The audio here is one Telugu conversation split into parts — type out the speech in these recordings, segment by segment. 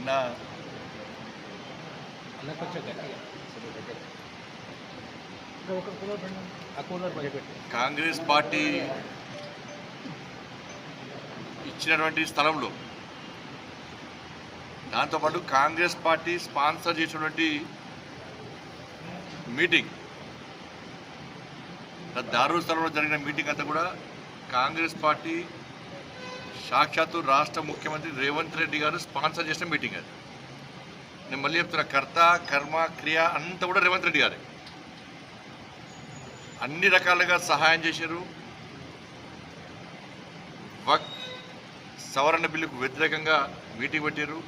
నిన్న కాంగ్రెస్ పార్టీ ఇచ్చినటువంటి స్థలంలో దాంతోపాటు కాంగ్రెస్ పార్టీ స్పాన్సర్ చేసినటువంటి మీటింగ్. దారుణ స్థలంలో జరిగిన మీటింగ్ అంతా కూడా కాంగ్రెస్ పార్టీ సాక్షాత్తు రాష్ట్ర ముఖ్యమంత్రి రేవంత్ రెడ్డి గారు స్పాన్సర్ చేసిన మీటింగ్ అది. నేను మళ్ళీ చెప్తున్నా కర్త కర్మ క్రియ అంతా కూడా రేవంత్ రెడ్డి గారే. అన్ని రకాలుగా సహాయం చేశారు. వక్ సవరణ బిల్లుకు వ్యతిరేకంగా మీటింగ్ పెట్టారు.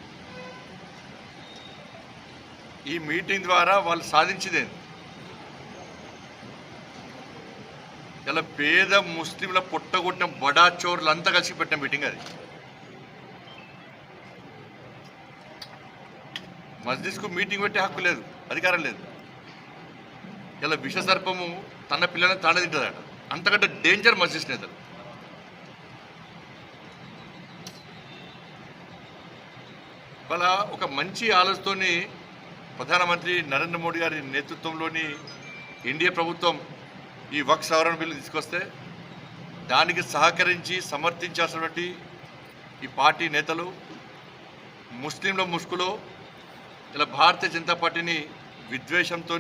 ఈ మీటింగ్ ద్వారా వాళ్ళు సాధించింది ఇలా పేద ముస్లింల పుట్టగొట్టిన బడా చోర్లు అంతా కలిసి పెట్టిన మీటింగ్ అది. మస్జిద్కు మీటింగ్ పెట్టే హక్కు లేదు అధికారం లేదు. ఇలా విష సర్పము తన పిల్లల్ని తానే తింటుందట. అంతకంటే డేంజర్ మస్జిద్ నేతలు. వాళ్ళ ఒక మంచి ఆలోచనతోని ప్రధానమంత్రి నరేంద్ర మోడీ గారి నేతృత్వంలోని ఎన్డీఏ ప్రభుత్వం ఈ వక్ సవరణ బిల్లు తీసుకొస్తే దానికి సహకరించి సమర్థించాల్సినటువంటి ఈ పార్టీ నేతలు ముస్లింల ముసుగులో ఇలా భారతీయ జనతా పార్టీని విద్వేషంతో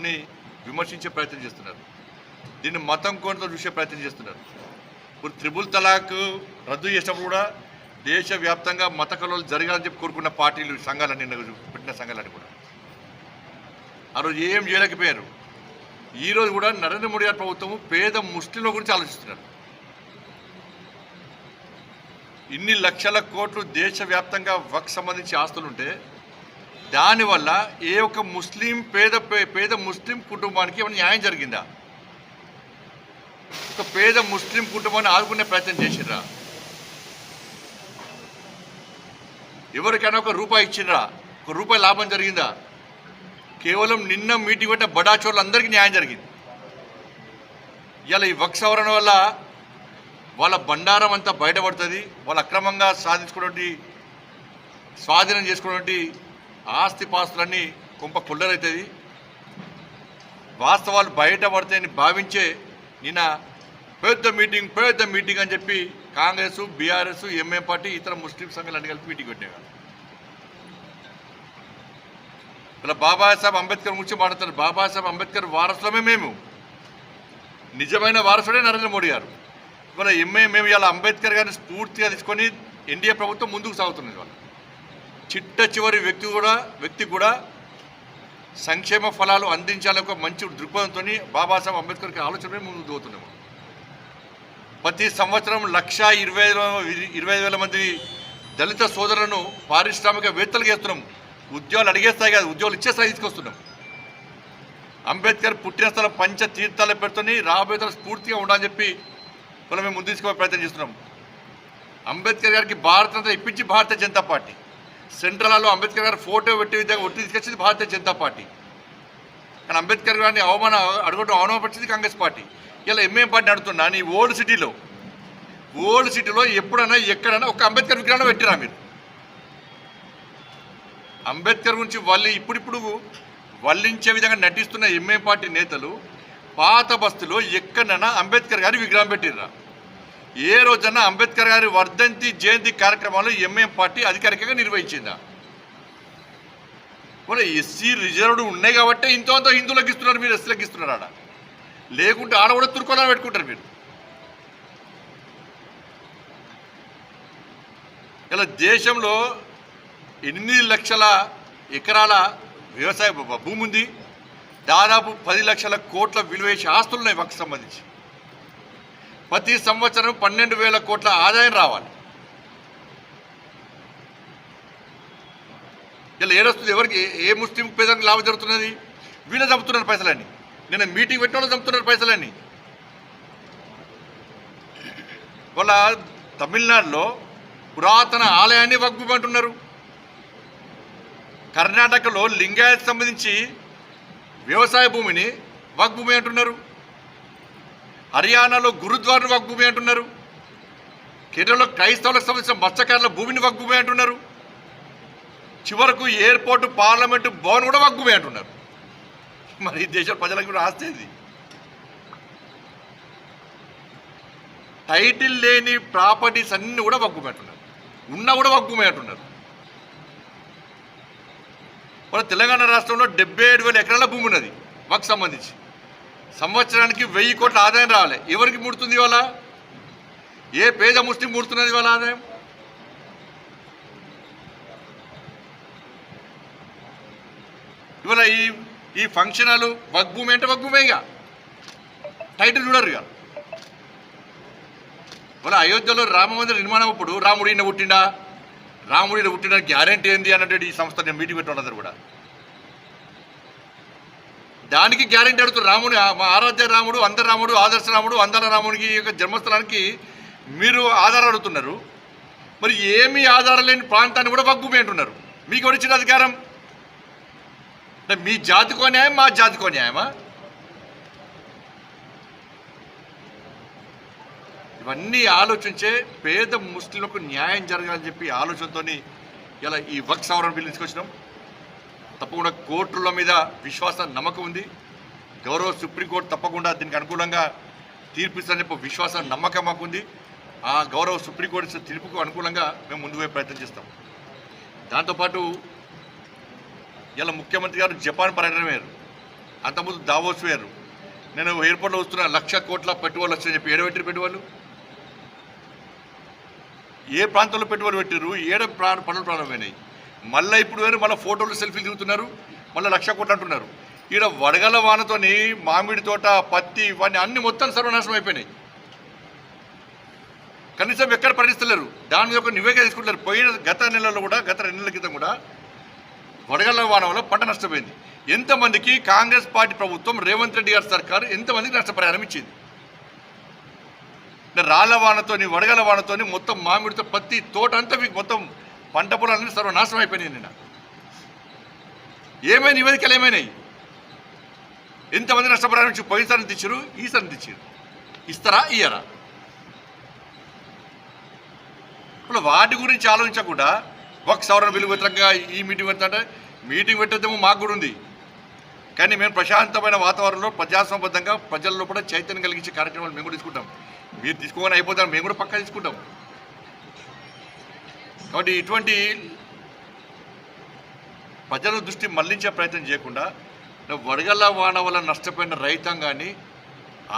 విమర్శించే ప్రయత్నం చేస్తున్నారు. దీన్ని మతం కోణంతో చూసే ప్రయత్నం చేస్తున్నారు. ఇప్పుడు త్రిబుల్ తలాక్ రద్దు చేసినప్పుడు కూడా దేశవ్యాప్తంగా మత కలవలు జరగాలని చెప్పి కోరుకున్న పార్టీలు సంఘాలన్నీ పెట్టిన సంఘాలన్నీ కూడా. ఆ రోజు ఏం చేయలేకపోయారు ఈరోజు కూడా నరేంద్ర మోడీ గారి ప్రభుత్వం పేద ముస్లింల గురించి ఆలోచిస్తున్నారు. ఇన్ని లక్షల కోట్లు దేశవ్యాప్తంగా వక్ సంబంధించి ఆస్తులుంటే దానివల్ల ఏ ఒక్క ముస్లిం పేద పే- పేద ముస్లిం కుటుంబానికి ఏమైనా న్యాయం జరిగిందా? ఒక పేద ముస్లిం కుటుంబాన్ని ఆదుకునే ప్రయత్నం చేసిర్రా? ఎవరికైనా ఒక రూపాయి ఇచ్చిండ్రా ఒక రూపాయి లాభం జరిగిందా? కేవలం నిన్న మీటింగ్ పెట్టిన బడాచోర్లు అందరికీ న్యాయం జరిగింది. ఇలా ఈ వక్ సవరణ వల్ల వాళ్ళ బండారం అంతా బయటపడుతుంది. వాళ్ళు అక్రమంగా సాధించుకున్నటువంటి స్వాధీనం చేసుకున్నటువంటి ఆస్తి పాస్తులన్నీ కుంప కుళ్ళరవుతుంది వాస్తవాలు బయటపడతాయని భావించే నిన్న పెద్ద మీటింగ్ పెద్ద మీటింగ్ అని చెప్పి కాంగ్రెస్ బీఆర్ఎస్ ఎంఏ పార్టీ ఇతర ముస్లిం సంఘాలు అన్ని కలిపి మీటింగ్ పెట్టేవాళ్ళు ఇలా బాబాసాహెబ్ అంబేద్కర్ గురించి మాట్లాడతారు బాబాసాహెబ్ అంబేద్కర్ వారసులమే మేము. నిజమైన వారసుడే నరేంద్ర మోడీ గారు. ఇవాళ ఎంఏ మేము ఇలా అంబేద్కర్ గారిని స్ఫూర్తిగా తీసుకొని ఎన్డీఏ ప్రభుత్వం ముందుకు సాగుతున్నది వాళ్ళు చిట్ట చివరి వ్యక్తి కూడా వ్యక్తి కూడా సంక్షేమ ఫలాలు అందించాలని ఒక మంచి దృక్పథంతో బాబాసాహెబ్ అంబేద్కర్కి ఆలోచన ముందుకు పోతున్నాము ప్రతి సంవత్సరం లక్ష ఇరవై ఐదు- ఇరవై ఐదు వేల మంది దళిత సోదరులను పారిశ్రామికవేత్తలు చేస్తున్నాం. ఉద్యోగాలు అడిగేస్తాయి కాదు ఉద్యోగాలు ఇచ్చే స్థాయి తీసుకొస్తున్నాం. అంబేద్కర్ పుట్టిన స్థలం పంచ తీర్థాలు పెడుతుంది రాబోయే తరం స్ఫూర్తిగా ఉండాలని చెప్పి మనం మేము ముందు తీసుకునే ప్రయత్నం చేస్తున్నాం. అంబేద్కర్ గారికి భారత ఇప్పించి భారతీయ జనతా పార్టీ. సెంట్రల్లో అంబేద్కర్ గారి ఫోటో పెట్టి విధంగా ఒట్టి తీసుకొచ్చింది భారతీయ జనతా పార్టీ. కానీ అంబేద్కర్ గారిని అవమాన అడగడం అవమానపరిచింది కాంగ్రెస్ పార్టీ. ఇలా ఎంఏం పార్టీ నడుతున్నా నీ ఓల్డ్ సిటీలో ఓల్డ్ సిటీలో ఎప్పుడైనా ఎక్కడైనా ఒక అంబేద్కర్ విగ్రహం పెట్టిరా మీరు? అంబేద్కర్ గురించి వాళ్ళు ఇప్పుడిప్పుడు వల్లించే విధంగా నటిస్తున్న ఎంఏ పార్టీ నేతలు పాత బస్తులో ఎక్కడైనా అంబేద్కర్ గారి విగ్రహం పెట్టిర్రా. ఏ రోజన్నా అంబేద్కర్ గారి వర్ధంతి జయంతి కార్యక్రమాలు ఎంఏం పార్టీ అధికారికంగా నిర్వహించిందా. మరి ఎస్సీ రిజర్వ్డ్ ఉన్నాయి కాబట్టి ఇంతో అంత హిందువులకు ఇస్తున్నారు మీరు ఎస్సీలకు ఇస్తున్నారు ఆడ. లేకుంటే ఆడ కూడా తుర్కోలా పెట్టుకుంటారు మీరు. ఇలా దేశంలో ఎనిమిది లక్షల ఎకరాల వ్యవసాయ భూమి ఉంది. దాదాపు పది లక్షల కోట్ల విలువ చేసే ఆస్తులు ఉన్నాయి వాటికి సంబంధించి. ప్రతి సంవత్సరం పన్నెండు వేల కోట్ల ఆదాయం రావాలి. ఇలా ఏడొస్తుంది ఎవరికి ఏ- ఏ ముస్లిం పేదలకు లాభం జరుగుతున్నది? వీళ్ళే చంపుతున్నారు పైసలన్నీ. నేను మీటింగ్ పెట్టిన వాళ్ళు చంపుతున్నారు పైసలన్నీ. వాళ్ళ తమిళనాడులో పురాతన ఆలయాన్ని వగ్గుమంటున్నారు. కర్ణాటకలో లింగాయత్ సంబంధించి వ్యవసాయ భూమిని వగ్భూమి అంటున్నారు. హర్యానాలో గురుద్వారను వగ్భూమి అంటున్నారు. కేరళలో క్రైస్తవులకు సంబంధించిన మత్స్యకారుల భూమిని వగ్భూమి అంటున్నారు. చివరకు ఎయిర్పోర్టు పార్లమెంటు భవన్ కూడా వగ్గుమే అంటున్నారు. మరి ఈ దేశ ప్రజలకు కూడా ఆస్తి ఇది టైటిల్ లేని ప్రాపర్టీస్ అన్నీ కూడా వగ్గుమే అంటున్నారు. ఉన్నా కూడా వగ్గుమే అంటున్నారు. మన తెలంగాణ రాష్ట్రంలో డెబ్బై ఏడు వేల ఎకరాల భూమి ఉన్నది మాకు సంబంధించి. సంవత్సరానికి వెయ్యి కోట్ల ఆదాయం రావాలి ఎవరికి ముడుతుంది ఇవాళ? ఏ పేద ముస్లిం ముడుతున్నది ఇవాళ ఆదాయం? ఇవాళ ఈ ఈ ఫంక్షన్ హాలు వగ్భూమి అంటే వగ్భూమే ఇక. టైటిల్ చూడరు ఇక. ఇవాళ అయోధ్యలో రామ మందిర నిర్మాణం అప్పుడు రాముడు ఈయన పుట్టిండా? రాముడిని పుట్టిన గ్యారంటీ ఏంది అన్నట్టు ఈ సంస్థ నేను మీటింగ్ పెట్టి అందరు కూడా. దానికి గ్యారెంటీ అడుగుతారు రాముడు మా ఆరాధ్య రాముడు అందరు రాముడు ఆదర్శ రాముడు అందర రాముడికి యొక్క జన్మస్థలానికి మీరు ఆధారం అడుగుతున్నారు. మరి ఏమీ ఆధారం లేని ప్రాంతాన్ని కూడా వగ్గుమే అంటున్నారు. మీకు ఇచ్చిన అధికారం? అంటే మీ జాతికో న్యాయం మా జాతికో న్యాయమా? ఇవన్నీ ఆలోచించే పేద ముస్లింలకు న్యాయం జరగాలని చెప్పి ఆలోచనతోని ఇలా ఈ వక్ సవరణ బిల్లు తీసుకొచ్చినాం తప్పకుండా కోర్టుల మీద విశ్వాసం నమ్మకం ఉంది. గౌరవ సుప్రీంకోర్టు తప్పకుండా దీనికి అనుకూలంగా తీర్పిస్తారని చెప్పి విశ్వాసం నమ్మకం మాకు ఉంది. ఆ గౌరవ సుప్రీంకోర్టు ఇచ్చిన తీర్పుకు అనుకూలంగా మేము ముందుకు పోయే ప్రయత్నం చేస్తాం. దాంతోపాటు ఇలా ముఖ్యమంత్రి గారు జపాన్ పర్యటన వేరు అంతకుముందు దావోస్ వేరు నేను ఎయిర్పోర్ట్లో వస్తున్న లక్ష కోట్ల పెట్టుబడులు వచ్చాయని చెప్పి ఏడవెట్టి పెట్టుబడులు. ఏ ప్రాంతంలో పెట్టుబడి పెట్టారు ఏడ ప్రా పనులు ప్రారంభమైనాయి? మళ్ళీ ఇప్పుడు వేరు మళ్ళీ ఫోటోలు సెల్ఫీలు దిగుతున్నారు? మళ్ళీ లక్ష కోట్లు అంటున్నారు. ఈడ వడగల వానతోని మామిడి తోట పత్తి ఇవన్నీ అన్ని మొత్తం సర్వనాశనం అయిపోయినాయి. కనీసం ఎక్కడ పరిస్థితులేరు దాని మీద ఒక నివేదిక తీసుకుంటారు పోయిన గత నెలలో కూడా గత రెండు నెలల క్రితం కూడా వడగళ్ళ వాన వల్ల పంట నష్టపోయింది. ఎంతమందికి కాంగ్రెస్ పార్టీ ప్రభుత్వం రేవంత్ రెడ్డి గారి సర్కారు ఎంతమందికి నష్టపరిహారం ఇచ్చింది? రాళ్ళ వానతోని వడగల వానతోని మొత్తం మామిడితో పత్తి తోట అంతా మీకు మొత్తం పంట పొలాలన్నీ సర్వనాశనం అయిపోయినాయి నిన్న ఏమైనా నివేదికలు ఏమైనాయి? ఎంతమంది నష్టపరిహారం నుంచి పోయినసారి తెచ్చారు ఈసారి తెచ్చారు ఇస్తారా? ఇయ్యరా? ఇప్పుడు వాటి గురించి ఆలోచించకుండా ఒక సవరణ బిల్లు వ్యతిరేకంగా ఈ మీటింగ్ పెడతాంటే మీటింగ్ పెట్టేదేమో మాకు కూడా ఉంది. కానీ మేము ప్రశాంతమైన వాతావరణంలో ప్రజాసంబద్ధంగా ప్రజల్లో కూడా చైతన్యం కలిగించే కార్యక్రమాలు మేము కూడా తీసుకుంటాం. మీరు తీసుకోగానే అయిపోతారు మేము కూడా పక్కా తీసుకుంటాం. కాబట్టి ఇటువంటి ప్రజల దృష్టి మళ్ళించే ప్రయత్నం చేయకుండా వడగల్ల వాన వల్ల నష్టపోయిన రైతాంగాన్ని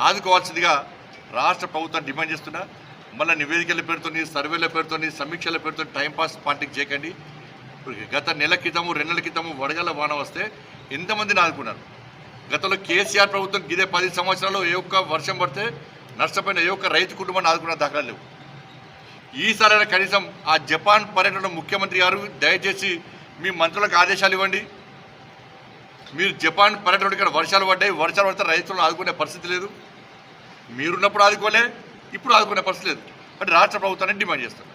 ఆదుకోవాల్సిందిగా రాష్ట్ర ప్రభుత్వం డిమాండ్ చేస్తున్నా. మళ్ళీ నివేదికల పేరుతోని సర్వేల పేరుతోని సమీక్షల పేరుతో టైంపాస్ పార్టీకి చేయకండి. గత నెల క్రితము రెండు నెలల క్రితము వడగళ్ళ వాన వస్తే ఎంతమందిని ఆదుకున్నారు? గతంలో కేసీఆర్ ప్రభుత్వం గిదే పది సంవత్సరాలు ఏ ఒక్క వర్షం పడితే నష్టపోయిన ఏ ఒక్క రైతు కుటుంబాన్ని ఆదుకున్న దాఖలాలు లేవు. ఈసారైనా కనీసం ఆ జపాన్ పర్యటన ముఖ్యమంత్రి గారు దయచేసి మీ మంత్రులకు ఆదేశాలు ఇవ్వండి. మీరు జపాన్ పర్యటన ఇక్కడ వర్షాలు పడ్డాయి వర్షాలు పడితే రైతులను ఆదుకునే పరిస్థితి లేదు. మీరున్నప్పుడు ఆదుకోలే ఇప్పుడు ఆదుకునే పరిస్థితి లేదు. అంటే రాష్ట్ర ప్రభుత్వాన్ని డిమాండ్ చేస్తారు.